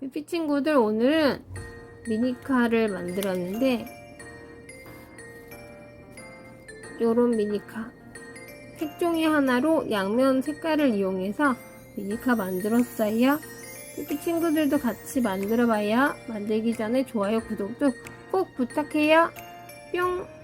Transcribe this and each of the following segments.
삐삐 친구들 오늘은 미니카를 만들었는데 요런 미니카 색종이 하나로 양면 색깔을 이용해서 미니카 만들었어요. 삐삐 친구들도 같이 만들어봐요. 만들기 전에 좋아요, 구독도 꼭 부탁해요. 뿅!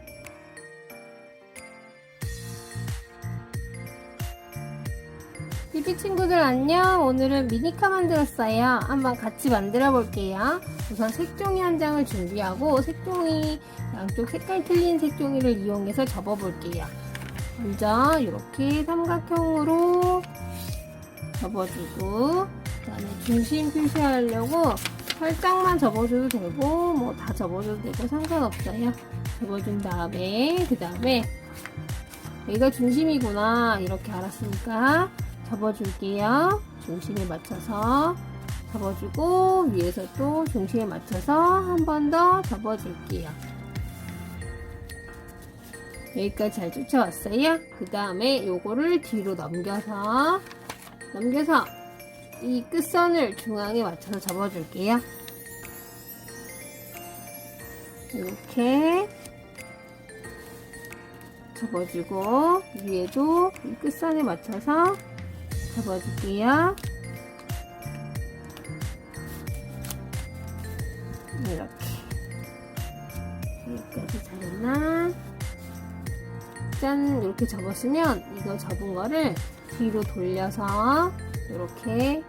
삐삐 친구들 안녕. 오늘은 미니카 만들었어요. 한번 같이 만들어 볼게요. 우선 색종이 한 장을 준비하고 색종이 양쪽 색깔 틀린 색종이를 이용해서 접어 볼게요. 먼저 이렇게 삼각형으로 접어주고 그다음에 중심 표시하려고 살짝만 접어줘도 되고 뭐 다 접어줘도 되고 상관없어요. 접어준 다음에 그 다음에 여기가 중심이구나 이렇게 알았으니까 접어줄게요. 중심에 맞춰서 접어주고 위에서 또 중심에 맞춰서 한 번 더 접어줄게요. 여기까지 잘 쫓아왔어요. 그 다음에 요거를 뒤로 넘겨서 넘겨서 이 끝선을 중앙에 맞춰서 접어줄게요. 이렇게 접어주고 위에도 이 끝선에 맞춰서 접어줄게요. 이렇게 여기까지 잘했나? 짠 이렇게 접었으면 이거 접은 거를 뒤로 돌려서 이렇게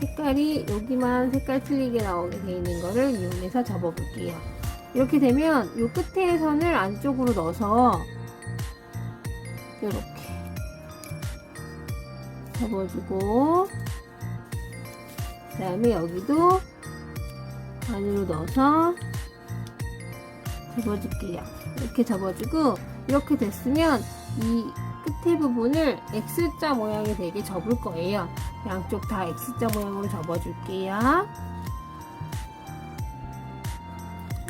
색깔이 여기만 색깔 틀리게 나오게 되어 있는 거를 이용해서 접어 볼게요. 이렇게 되면 이 끝에 선을 안쪽으로 넣어서 이렇게 접어주고 그 다음에 여기도 안으로 넣어서 접어줄게요. 이렇게 접어주고 이렇게 됐으면 이 끝에 부분을 X자 모양이 되게 접을 거예요. 양쪽 다 X자 모양으로 접어줄게요.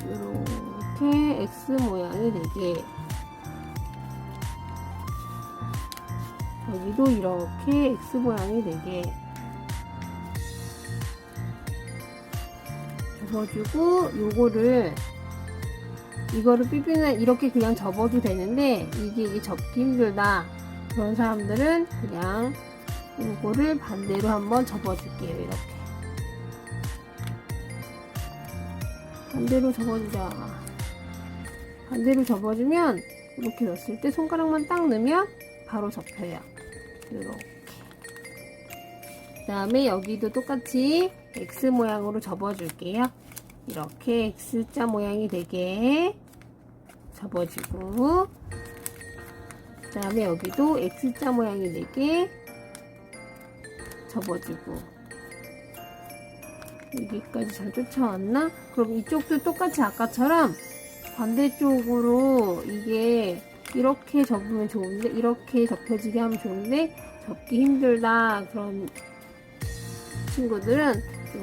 이렇게 X 모양이 되게 여기도 이렇게 X 모양이 되게 접어주고 요거를 이거를 삐삐는 이렇게 그냥 접어도 되는데 이게, 이게 접기 힘들다. 그런 사람들은 그냥 이거를 반대로 한번 접어줄게요 이렇게. 반대로 접어주자. 반대로 접어주면 이렇게 넣었을 때 손가락만 딱 넣으면 바로 접혀요. 이렇게. 그 다음에 여기도 똑같이 X 모양으로 접어줄게요. 이렇게 X자 모양이 되게 접어주고 그 다음에 여기도 X자 모양이 되게 접어주고. 여기까지 잘 쫓아왔나? 그럼 이쪽도 똑같이 아까처럼 반대쪽으로 이게 이렇게 접으면 좋은데 이렇게 접혀지게 하면 좋은데 접기 힘들다 그런 친구들은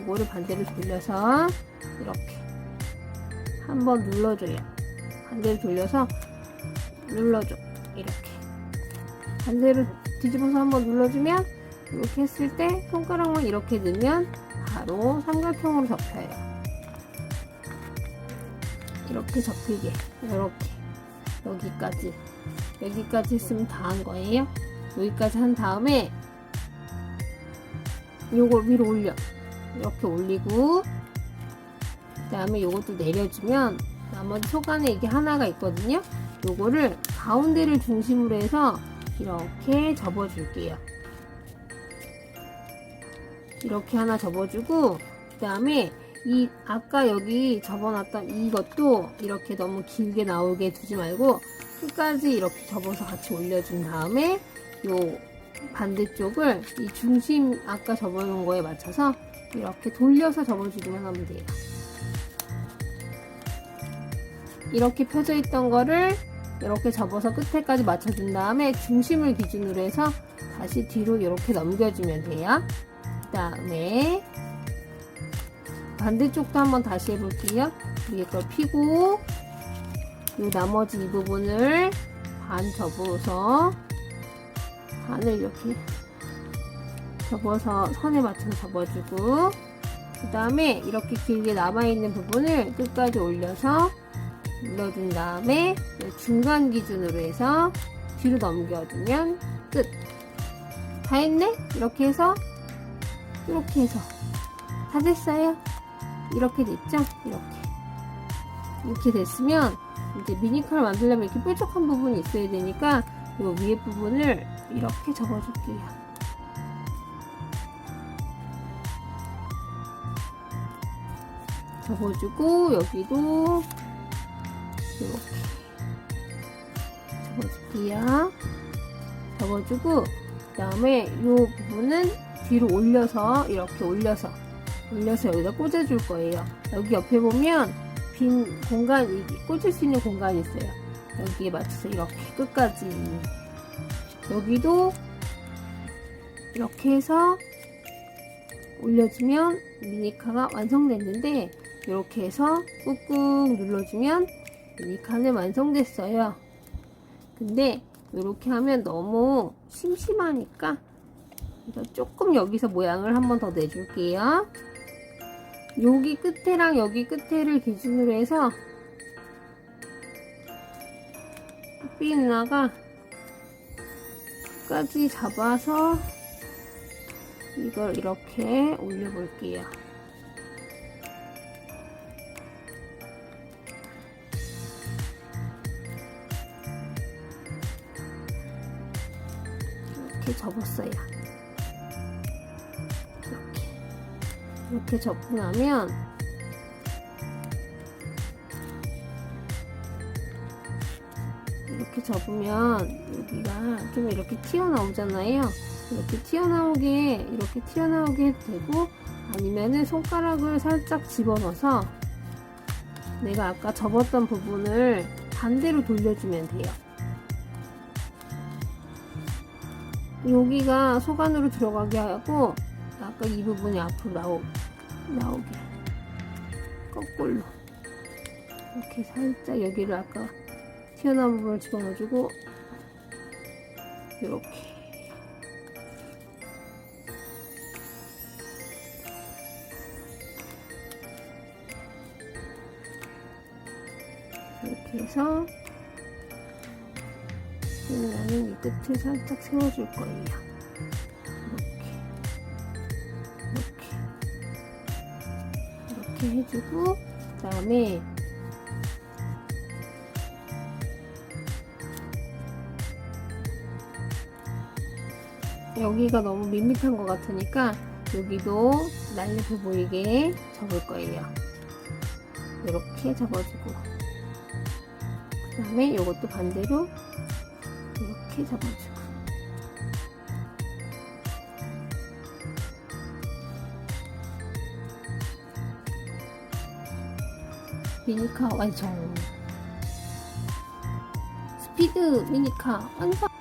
이거를 반대로 돌려서 이렇게 한번 눌러줘요. 반대로 돌려서 눌러줘. 이렇게 반대로 뒤집어서 한번 눌러주면 이렇게 했을 때 손가락만 이렇게 넣으면 바로 삼각형으로 접혀요. 이렇게 접히게 이렇게 여기까지 여기까지 했으면 다 한 거예요. 여기까지 한 다음에 요걸 위로 올려. 이렇게 올리고 그 다음에 요것도 내려주면 나머지 속 안에 이게 하나가 있거든요? 요거를 가운데를 중심으로 해서 이렇게 접어 줄게요. 이렇게 하나 접어주고 그 다음에 이 아까 여기 접어놨던 이것도 이렇게 너무 길게 나오게 두지 말고 끝까지 이렇게 접어서 같이 올려준 다음에 요 반대쪽을 이 중심 아까 접어놓은 거에 맞춰서 이렇게 돌려서 접어주기만 하면 돼요. 이렇게 펴져 있던 거를 이렇게 접어서 끝에까지 맞춰준 다음에 중심을 기준으로 해서 다시 뒤로 이렇게 넘겨주면 돼요. 그 다음에 반대쪽도 한번 다시 해볼게요. 위에 걸 피고 이 나머지 이 부분을 반 접어서 반을 이렇게 접어서 선에 맞춰서 접어주고 그 다음에 이렇게 길게 남아있는 부분을 끝까지 올려서 눌러준 다음에 중간 기준으로 해서 뒤로 넘겨주면 끝. 다 했네? 이렇게 해서 이렇게 해서 다 됐어요. 이렇게 됐죠? 이렇게 이렇게 됐으면 이제 미니컬 만들려면 이렇게 뾰족한 부분이 있어야 되니까 이 위에 부분을 이렇게 접어줄게요. 접어주고 여기도 이렇게 접어줄게요. 접어주고 그 다음에 이 부분은 뒤로 올려서 이렇게 올려서 올려서 여기다 꽂아줄 거예요. 여기 옆에 보면 빈 공간 이 꽂을 수 있는 공간이 있어요. 여기에 맞춰서 이렇게 끝까지 여기도 이렇게 해서 올려주면 미니카가 완성됐는데 이렇게 해서 꾹꾹 눌러주면 미니카는 완성됐어요. 근데 이렇게 하면 너무 심심하니까 조금 여기서 모양을 한번 더 내줄게요. 여기 끝에랑 여기 끝에를 기준으로 해서 삐 누나가 끝까지 잡아서 이걸 이렇게 올려볼게요. 이렇게 접었어요. 이렇게 접고 나면 이렇게 접으면 여기가 좀 이렇게 튀어나오잖아요. 이렇게 튀어나오게 이렇게 튀어나오게 해도 되고 아니면은 손가락을 살짝 집어넣어서 내가 아까 접었던 부분을 반대로 돌려주면 돼요. 여기가 소관으로 들어가게 하고 아까 이 부분이 앞으로 나오, 나오게. 거꾸로. 이렇게 살짝 여기를 아까 튀어나온 부분을 집어넣어주고 이렇게. 이렇게 해서 나는 이 끝을 살짝 세워줄 거예요. 이렇게 해주고 그 다음에 여기가 너무 밋밋한 것 같으니까 여기도 날렵해 보이게 접을 거예요. 이렇게 접어주고 그 다음에 이것도 반대로 이렇게 잡아주고 미니카 완성. 스피드 미니카 완성